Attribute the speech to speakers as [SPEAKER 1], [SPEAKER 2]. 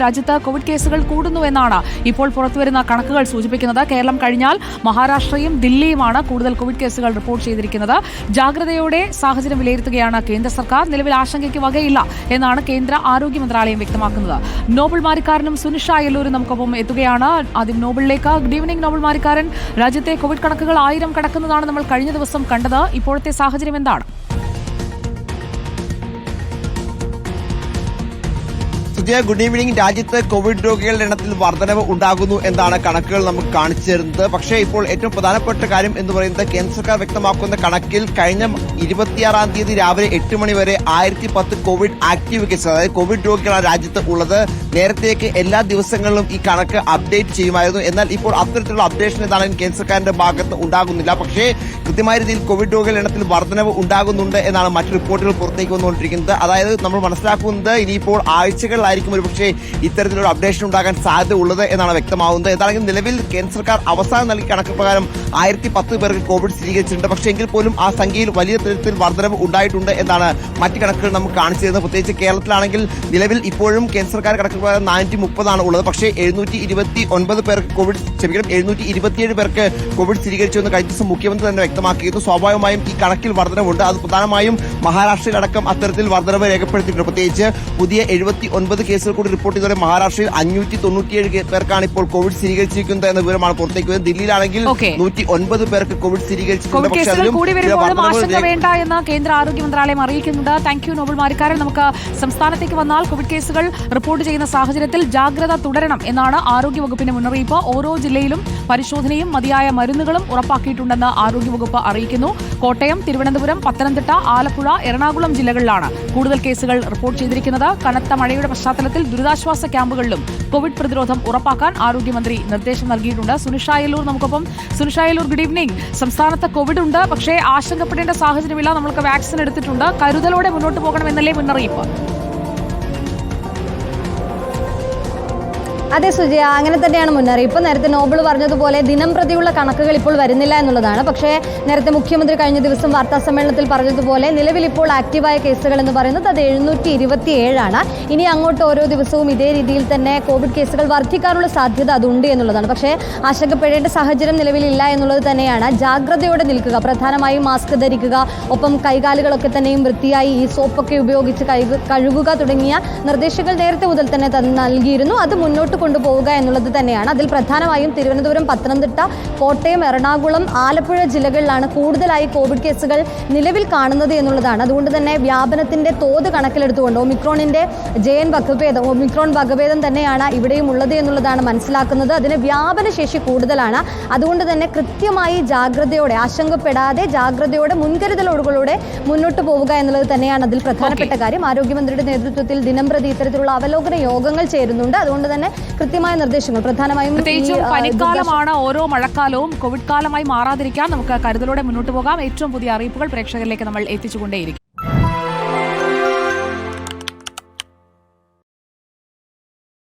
[SPEAKER 1] രാജ്യത്ത് കോവിഡ് കേസുകൾ കൂടുന്നുവെന്നാണ് ഇപ്പോൾ പുറത്തുവരുന്ന കണക്കുകൾ സൂചിപ്പിക്കുന്നത്. കേരളം കഴിഞ്ഞാൽ മഹാരാഷ്ട്രയും ദില്ലിയുമാണ് കൂടുതൽ കോവിഡ് കേസുകൾ റിപ്പോർട്ട് ചെയ്തിരിക്കുന്നത്. ജാഗ്രതയോടെ സാഹചര്യം വിലയിരുത്തുകയാണ് കേന്ദ്ര സർക്കാർ. നിലവിൽ ആശങ്കയ്ക്ക് വകയില്ല എന്നാണ് കേന്ദ്ര ആരോഗ്യ മന്ത്രാലയം വ്യക്തമാക്കുന്നത്. നോബൽ മാരിക്കാരനും സുനിഷ അയല്ലൂരും നമുക്കൊപ്പം എത്തുകയാണ്. ആദ്യം നോബിളിലേക്ക് ഗുഡ് ഈവനിംഗ് നോബൽ മാരിക്കാരൻ. രാജ്യത്തെ കോവിഡ് കണക്കുകൾ ആയിരം കടക്കുന്നതാണ് നമ്മൾ കഴിഞ്ഞ ദിവസം കണ്ടത്. ഇപ്പോഴത്തെ സാഹചര്യം എന്താണ്?
[SPEAKER 2] സുജയ ഗുഡ് ഈവനിംഗ് രാജ്യത്ത് കോവിഡ് രോഗികളുടെ എണ്ണത്തിൽ വർധനവ് ഉണ്ടാകുന്നു എന്നാണ് കണക്കുകൾ നമുക്ക് കാണിച്ചു തരുന്നത്. പക്ഷേ ഇപ്പോൾ ഏറ്റവും പ്രധാനപ്പെട്ട കാര്യം എന്ന് പറയുന്നത് കേന്ദ്ര സർക്കാർ വ്യക്തമാക്കുന്ന കണക്കിൽ കഴിഞ്ഞ ഇരുപത്തിയാറാം തീയതി രാവിലെ എട്ട് മണി വരെ ആയിരത്തി പത്ത് കോവിഡ് ആക്ടീവ് കേസുകൾ അതായത് കോവിഡ് രോഗികളാണ് രാജ്യത്ത് ഉള്ളത്. നേരത്തേക്ക് എല്ലാ ദിവസങ്ങളിലും ഈ കണക്ക് അപ്ഡേറ്റ് ചെയ്യുമായിരുന്നു. എന്നാൽ ഇപ്പോൾ അത്തരത്തിലുള്ള അപ്ഡേഷൻ എന്താണ് കേന്ദ്ര സർക്കാരിന്റെ ഭാഗത്ത് ഉണ്ടാകുന്നില്ല. പക്ഷേ കൃത്യമായ രീതിയിൽ കോവിഡ് രോഗികളുടെ എണ്ണത്തിൽ വർധനവ് ഉണ്ടാകുന്നുണ്ട് എന്നാണ് മറ്റു റിപ്പോർട്ടുകൾ പുറത്തേക്ക് വന്നുകൊണ്ടിരിക്കുന്നത്. അതായത് നമ്മൾ മനസ്സിലാക്കുന്നത് ഇനിയിപ്പോൾ ആഴ്ചകളിലായിരിക്കും ഒരുപക്ഷെ ഇത്തരത്തിലൊരു അപ്ഡേഷൻ ഉണ്ടാകാൻ സാധ്യത ഉള്ളത് എന്നാണ് വ്യക്തമാവുന്നത്. എന്താണെങ്കിലും നിലവിൽ കേന്ദ്ര സർക്കാർ അവസാനം നൽകിയ കണക്ക് പ്രകാരം ആയിരത്തി പത്ത് പേർക്ക് കോവിഡ് സ്ഥിരീകരിച്ചിട്ടുണ്ട്. പക്ഷേ എങ്കിൽ പോലും ആ സംഖ്യയിൽ വലിയ തരത്തിൽ വർധനവ് ഉണ്ടായിട്ടുണ്ട് എന്നാണ് മറ്റ് കണക്കുകൾ നമുക്ക് കാണിച്ചു തരുന്നത്. പ്രത്യേകിച്ച് കേരളത്തിലാണെങ്കിൽ നിലവിൽ ഇപ്പോഴും കേന്ദ്ര സർക്കാർ കണക്ക് പ്രകാരം നാനൂറ്റി മുപ്പതാണ് ഉള്ളത്. പക്ഷേ എഴുന്നൂറ്റി ഇരുപത്തി ഒൻപത് പേർക്ക് കോവിഡ് ക്ഷമിക്കണം എഴുന്നൂറ്റി ഇരുപത്തിയേഴ് പേർക്ക് കോവിഡ് സ്ഥിരീകരിച്ചു എന്ന് കഴിഞ്ഞ ദിവസം മുഖ്യമന്ത്രി തന്നെ വ്യക്തമാക്കിയിരുന്നു. സ്വാഭാവികമായും ഈ കണക്കിൽ വർധനവുണ്ട്. അത് പ്രധാനമായും മഹാരാഷ്ട്രയിലടക്കം അത്തരത്തിൽ വർധനവ് രേഖപ്പെടുത്തിയിട്ടുണ്ട്. പ്രത്യേകിച്ച് പുതിയ എഴുപത്തി ഒൻപത് കേസുകൾ കൂടി റിപ്പോർട്ട് ചെയ്തതോടെ മഹാരാഷ്ട്രയിൽ അഞ്ഞൂറ്റി തൊണ്ണൂറ്റിയേഴ് പേർക്കാണ് ഇപ്പോൾ കോവിഡ് സ്ഥിരീകരിച്ചിരിക്കുന്നത് എന്ന വിവരമാണ് പുറത്തേക്ക് വരുന്നത്. ദില്ലിയിലാണെങ്കിൽ. നൂറ്റി ഒൻപത് പേർക്ക് കോവിഡ് സ്ഥിരീകരിച്ചിട്ടുണ്ട്. പക്ഷേ അതിലും
[SPEAKER 1] വേണ്ട എന്ന് കേന്ദ്ര ആരോഗ്യ മന്ത്രാലയം അറിയിക്കുന്നുണ്ട്. Thank you Noble Marikkaran. നമുക്ക് സംസ്ഥാനത്തേക്ക് വന്നാൽ കോവിഡ് കേസുകൾ റിപ്പോർട്ട് ചെയ്യുന്ന സാഹചര്യത്തിൽ ജാഗ്രത തുടരണം എന്നാണ് ആരോഗ്യവകുപ്പിന്റെ മുന്നറിയിപ്പ്. ഓരോ ജില്ലയിലും പരിശോധനയും മതിയായ മരുന്നുകളും ഉറപ്പാക്കിയിട്ടുണ്ടെന്ന് ആരോഗ്യവകുപ്പ് അറിയിക്കുന്നു. കോട്ടയം തിരുവനന്തപുരം പത്തനംതിട്ട ആലപ്പുഴ എറണാകുളം ജില്ലകളിലാണ് കൂടുതൽ കേസുകൾ റിപ്പോർട്ട് ചെയ്തിരിക്കുന്നത്. കനത്ത മഴയുടെ പശ്ചാത്തലത്തിൽ ദുരിതാശ്വാസ ക്യാമ്പുകളിലും കോവിഡ് പ്രതിരോധം ഉറപ്പാക്കാൻ ആരോഗ്യമന്ത്രി നിർദ്ദേശം നൽകിയിട്ടുണ്ട്. സുനിഷായലൂർ നമുക്കൊപ്പം. സുനിഷായലൂർ ഗുഡ് ഈവനിംഗ് സംസ്ഥാനത്ത് കോവിഡ് ഉണ്ട് പക്ഷേ ആശങ്കപ്പെടേണ്ട സാഹചര്യമില്ല. നമ്മൾക്ക് വാക്സിൻ എടുത്തിട്ടുണ്ട്. കരുതലോടെ മുന്നോട്ട് പോകണമെന്നല്ലേ മുന്നറിയിപ്പ്?
[SPEAKER 3] അതെ സുജയ അങ്ങനെ തന്നെയാണ് മുന്നറിയിപ്പ്. നേരത്തെ നോബിൾ പറഞ്ഞതുപോലെ ദിനം പ്രതിയുള്ള കണക്കുകൾ ഇപ്പോൾ വരുന്നില്ല എന്നുള്ളതാണ്. പക്ഷേ നേരത്തെ മുഖ്യമന്ത്രി കഴിഞ്ഞ ദിവസം വാർത്താ സമ്മേളനത്തിൽ പറഞ്ഞതുപോലെ നിലവിൽ ഇപ്പോൾ ആക്റ്റീവായ കേസുകൾ എന്ന് പറയുന്നത് അത് എഴുന്നൂറ്റി ഇരുപത്തി ഏഴാണ് ഇനി അങ്ങോട്ട് ഓരോ ദിവസവും ഇതേ രീതിയിൽ തന്നെ കോവിഡ് കേസുകൾ വർദ്ധിക്കാനുള്ള സാധ്യത അതുണ്ട് എന്നുള്ളതാണ്. പക്ഷേ ആശങ്കപ്പെടേണ്ട സാഹചര്യം നിലവിലില്ല എന്നുള്ളത് തന്നെയാണ്. ജാഗ്രതയോടെ നിൽക്കുക പ്രധാനമായും മാസ്ക് ധരിക്കുക ഒപ്പം കൈകാലുകളൊക്കെ തന്നെയും വൃത്തിയായി ഈ സോപ്പൊക്കെ ഉപയോഗിച്ച് കഴുകു കഴുകുക തുടങ്ങിയ നിർദ്ദേശങ്ങൾ നേരത്തെ മുതൽ തന്ന് നൽകിയിരുന്നു. അത് മുന്നോട്ട് കൊണ്ടുപോവുക എന്നുള്ളത് തന്നെയാണ്. അതിൽ പ്രധാനമായും തിരുവനന്തപുരം പത്തനംതിട്ട കോട്ടയം എറണാകുളം ആലപ്പുഴ ജില്ലകളിലാണ് കൂടുതലായി കോവിഡ് കേസുകൾ നിലവിൽ കാണുന്നത് എന്നുള്ളതാണ്. അതുകൊണ്ട് തന്നെ വ്യാപനത്തിന്റെ തോത് കണക്കിലെടുത്തുകൊണ്ട് ഒമിക്രോണിന്റെ ജയൻ വകഭേദം ഒമിക്രോൺ വകഭേദം തന്നെയാണ് ഇവിടെയും ഉള്ളത് എന്നുള്ളതാണ് മനസ്സിലാക്കുന്നത്. അതിന് വ്യാപന ശേഷി കൂടുതലാണ്. അതുകൊണ്ട് തന്നെ കൃത്യമായി ജാഗ്രതയോടെ ആശങ്കപ്പെടാതെ ജാഗ്രതയോടെ മുൻകരുതലോടുകളോടെ മുന്നോട്ട് പോവുക എന്നുള്ളത് തന്നെയാണ് അതിൽ പ്രധാനപ്പെട്ട കാര്യം. ആരോഗ്യമന്ത്രിയുടെ നേതൃത്വത്തിൽ ദിനംപ്രതി ഇത്തരത്തിലുള്ള അവലോകന യോഗങ്ങൾ ചേരുന്നുണ്ട്. അതുകൊണ്ട് തന്നെ കൃത്യമായ നിർദ്ദേശങ്ങൾ. പ്രധാനമായും
[SPEAKER 1] പ്രത്യേകിച്ചും പനിക്കാലമാണ് ഓരോ മഴക്കാലവും കോവിഡ് കാലമായി മാറാതിരിക്കാൻ നമുക്ക് കരുതലോടെ മുന്നോട്ട് പോകാം. ഏറ്റവും പുതിയ അറിയിപ്പുകൾ പ്രേക്ഷകരിലേക്ക് നമ്മൾ എത്തിച്ചുകൊണ്ടേയിരിക്കും.